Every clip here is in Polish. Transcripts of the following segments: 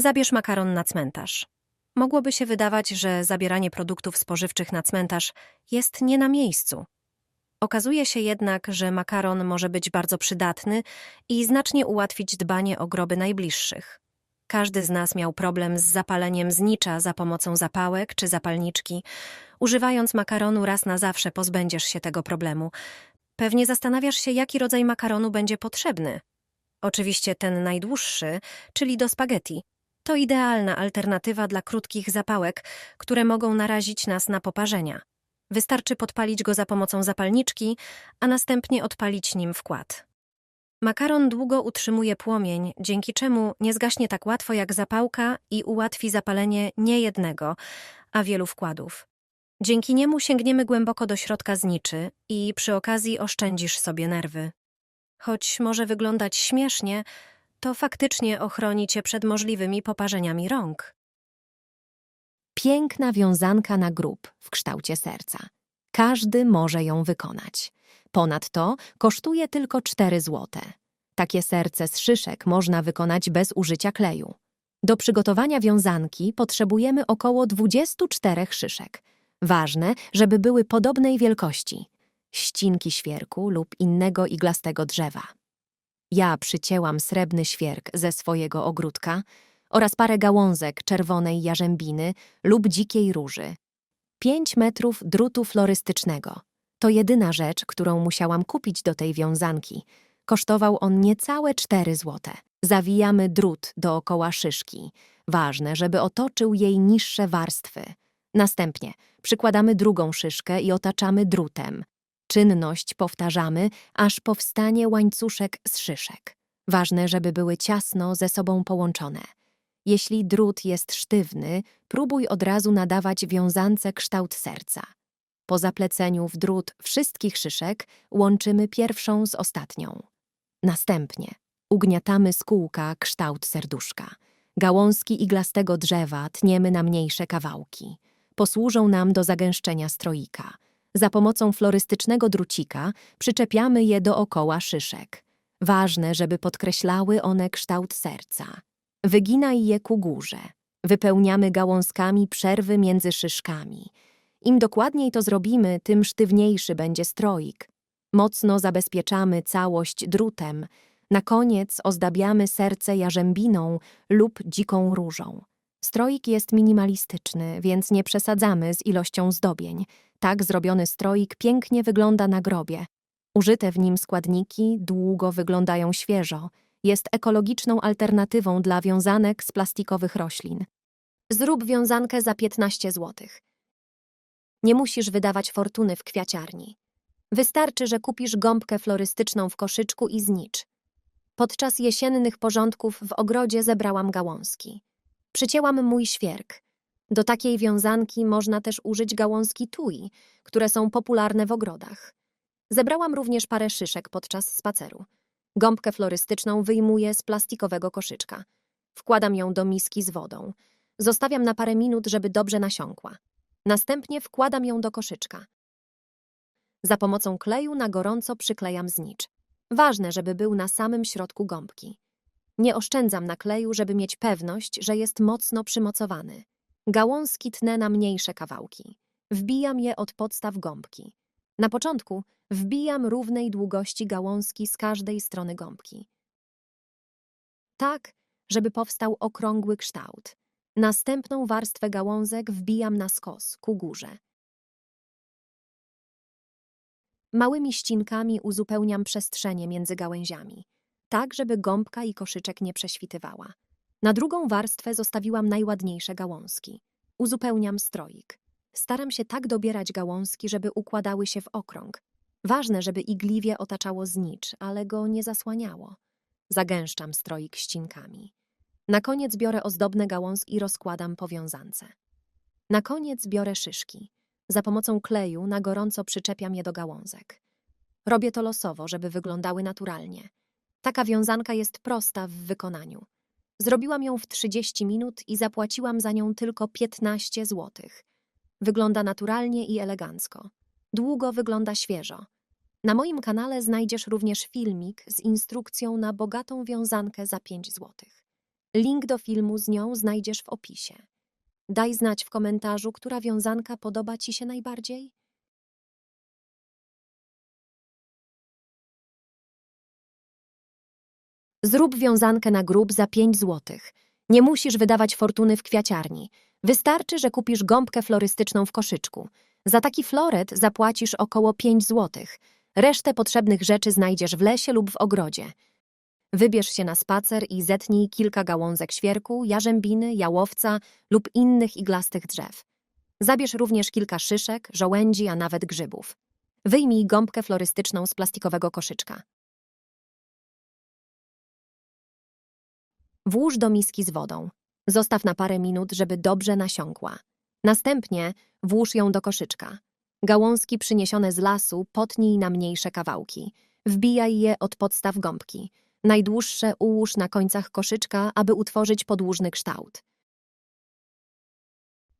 Zabierz makaron na cmentarz. Mogłoby się wydawać, że zabieranie produktów spożywczych na cmentarz jest nie na miejscu. Okazuje się jednak, że makaron może być bardzo przydatny i znacznie ułatwić dbanie o groby najbliższych. Każdy z nas miał problem z zapaleniem znicza za pomocą zapałek czy zapalniczki. Używając makaronu raz na zawsze pozbędziesz się tego problemu. Pewnie zastanawiasz się, jaki rodzaj makaronu będzie potrzebny. Oczywiście ten najdłuższy, czyli do spaghetti. To idealna alternatywa dla krótkich zapałek, które mogą narazić nas na poparzenia. Wystarczy podpalić go za pomocą zapalniczki, a następnie odpalić nim wkład. Makaron długo utrzymuje płomień, dzięki czemu nie zgaśnie tak łatwo jak zapałka i ułatwi zapalenie nie jednego, a wielu wkładów. Dzięki niemu sięgniemy głęboko do środka zniczy i przy okazji oszczędzisz sobie nerwy. Choć może wyglądać śmiesznie, to faktycznie ochroni cię przed możliwymi poparzeniami rąk. Piękna wiązanka na grób w kształcie serca. Każdy może ją wykonać. Ponadto kosztuje tylko 4 złote. Takie serce z szyszek można wykonać bez użycia kleju. Do przygotowania wiązanki potrzebujemy około 24 szyszek. Ważne, żeby były podobnej wielkości. Ścinki świerku lub innego iglastego drzewa. Ja przycięłam srebrny świerk ze swojego ogródka oraz parę gałązek czerwonej jarzębiny lub dzikiej róży. Pięć metrów drutu florystycznego. To jedyna rzecz, którą musiałam kupić do tej wiązanki. Kosztował on niecałe cztery złote. Zawijamy drut dookoła szyszki. Ważne, żeby otoczył jej niższe warstwy. Następnie przykładamy drugą szyszkę i otaczamy drutem. Czynność powtarzamy, aż powstanie łańcuszek z szyszek. Ważne, żeby były ciasno ze sobą połączone. Jeśli drut jest sztywny, próbuj od razu nadawać wiązance kształt serca. Po zapleceniu w drut wszystkich szyszek łączymy pierwszą z ostatnią. Następnie ugniatamy z kółka kształt serduszka. Gałązki iglastego drzewa tniemy na mniejsze kawałki. Posłużą nam do zagęszczenia stroika. Za pomocą florystycznego drucika przyczepiamy je dookoła szyszek. Ważne, żeby podkreślały one kształt serca. Wyginaj je ku górze. Wypełniamy gałązkami przerwy między szyszkami. Im dokładniej to zrobimy, tym sztywniejszy będzie stroik. Mocno zabezpieczamy całość drutem. Na koniec ozdabiamy serce jarzębiną lub dziką różą. Stroik jest minimalistyczny, więc nie przesadzamy z ilością zdobień. Tak zrobiony stroik pięknie wygląda na grobie. Użyte w nim składniki długo wyglądają świeżo. Jest ekologiczną alternatywą dla wiązanek z plastikowych roślin. Zrób wiązankę za 15 zł. Nie musisz wydawać fortuny w kwiaciarni. Wystarczy, że kupisz gąbkę florystyczną w koszyczku i znicz. Podczas jesiennych porządków w ogrodzie zebrałam gałązki. Przycięłam mój świerk. Do takiej wiązanki można też użyć gałązki tui, które są popularne w ogrodach. Zebrałam również parę szyszek podczas spaceru. Gąbkę florystyczną wyjmuję z plastikowego koszyczka. Wkładam ją do miski z wodą. Zostawiam na parę minut, żeby dobrze nasiąkła. Następnie wkładam ją do koszyczka. Za pomocą kleju na gorąco przyklejam znicz. Ważne, żeby był na samym środku gąbki. Nie oszczędzam na kleju, żeby mieć pewność, że jest mocno przymocowany. Gałązki tnę na mniejsze kawałki. Wbijam je od podstaw gąbki. Na początku wbijam równej długości gałązki z każdej strony gąbki. Tak, żeby powstał okrągły kształt. Następną warstwę gałązek wbijam na skos, ku górze. Małymi ścinkami uzupełniam przestrzenie między gałęziami, tak żeby gąbka i koszyczek nie prześwitywała. Na drugą warstwę zostawiłam najładniejsze gałązki. Uzupełniam stroik. Staram się tak dobierać gałązki, żeby układały się w okrąg. Ważne, żeby igliwie otaczało znicz, ale go nie zasłaniało. Zagęszczam stroik ścinkami. Na koniec biorę ozdobne gałązki i rozkładam po wiązance. Na koniec biorę szyszki. Za pomocą kleju na gorąco przyczepiam je do gałązek. Robię to losowo, żeby wyglądały naturalnie. Taka wiązanka jest prosta w wykonaniu. Zrobiłam ją w 30 minut i zapłaciłam za nią tylko 15 złotych. Wygląda naturalnie i elegancko. Długo wygląda świeżo. Na moim kanale znajdziesz również filmik z instrukcją na bogatą wiązankę za 5 złotych. Link do filmu z nią znajdziesz w opisie. Daj znać w komentarzu, która wiązanka podoba Ci się najbardziej. Zrób wiązankę na grób za 5 złotych. Nie musisz wydawać fortuny w kwiaciarni. Wystarczy, że kupisz gąbkę florystyczną w koszyczku. Za taki floret zapłacisz około 5 złotych. Resztę potrzebnych rzeczy znajdziesz w lesie lub w ogrodzie. Wybierz się na spacer i zetnij kilka gałązek świerku, jarzębiny, jałowca lub innych iglastych drzew. Zabierz również kilka szyszek, żołędzi, a nawet grzybów. Wyjmij gąbkę florystyczną z plastikowego koszyczka. Włóż do miski z wodą. Zostaw na parę minut, żeby dobrze nasiąkła. Następnie włóż ją do koszyczka. Gałązki przyniesione z lasu potnij na mniejsze kawałki. Wbijaj je od podstaw gąbki. Najdłuższe ułóż na końcach koszyczka, aby utworzyć podłużny kształt.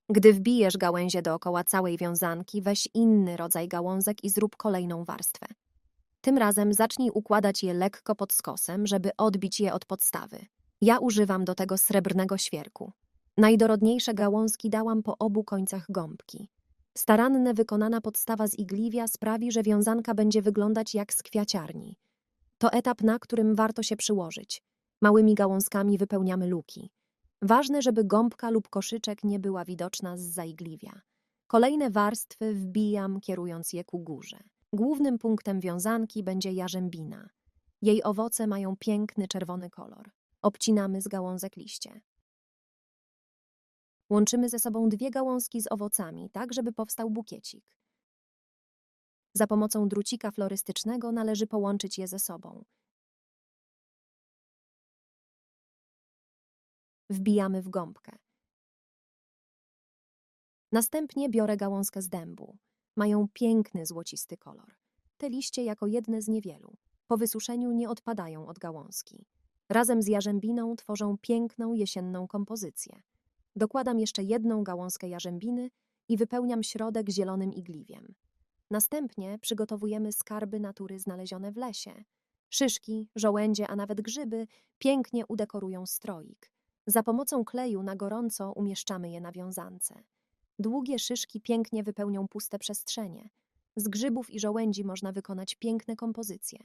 Gdy wbijesz gałęzie dookoła całej wiązanki, weź inny rodzaj gałązek i zrób kolejną warstwę. Tym razem zacznij układać je lekko pod skosem, żeby odbić je od podstawy. Ja używam do tego srebrnego świerku. Najdorodniejsze gałązki dałam po obu końcach gąbki. Starannie wykonana podstawa z igliwia sprawi, że wiązanka będzie wyglądać jak z kwiaciarni. To etap, na którym warto się przyłożyć. Małymi gałązkami wypełniamy luki. Ważne, żeby gąbka lub koszyczek nie była widoczna z zaigliwia. Kolejne warstwy wbijam, kierując je ku górze. Głównym punktem wiązanki będzie jarzębina. Jej owoce mają piękny czerwony kolor. Obcinamy z gałązek liście. Łączymy ze sobą dwie gałązki z owocami, tak żeby powstał bukiecik. Za pomocą drucika florystycznego należy połączyć je ze sobą. Wbijamy w gąbkę. Następnie biorę gałązkę z dębu. Mają piękny złocisty kolor. Te liście jako jedne z niewielu. Po wysuszeniu nie odpadają od gałązki. Razem z jarzębiną tworzą piękną jesienną kompozycję. Dokładam jeszcze jedną gałązkę jarzębiny i wypełniam środek zielonym igliwiem. Następnie przygotowujemy skarby natury znalezione w lesie. Szyszki, żołędzie, a nawet grzyby pięknie udekorują stroik. Za pomocą kleju na gorąco umieszczamy je na wiązance. Długie szyszki pięknie wypełnią puste przestrzenie. Z grzybów i żołędzi można wykonać piękne kompozycje.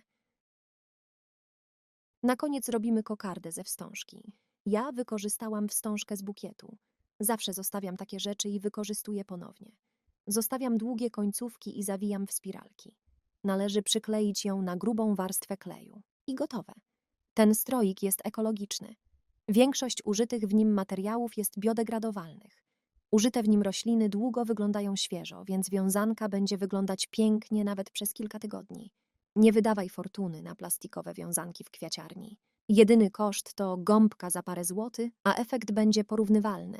Na koniec robimy kokardę ze wstążki. Ja wykorzystałam wstążkę z bukietu. Zawsze zostawiam takie rzeczy i wykorzystuję ponownie. Zostawiam długie końcówki i zawijam w spiralki. Należy przykleić ją na grubą warstwę kleju. I gotowe. Ten stroik jest ekologiczny. Większość użytych w nim materiałów jest biodegradowalnych. Użyte w nim rośliny długo wyglądają świeżo, więc wiązanka będzie wyglądać pięknie nawet przez kilka tygodni. Nie wydawaj fortuny na plastikowe wiązanki w kwiaciarni. Jedyny koszt to gąbka za parę złotych, a efekt będzie porównywalny.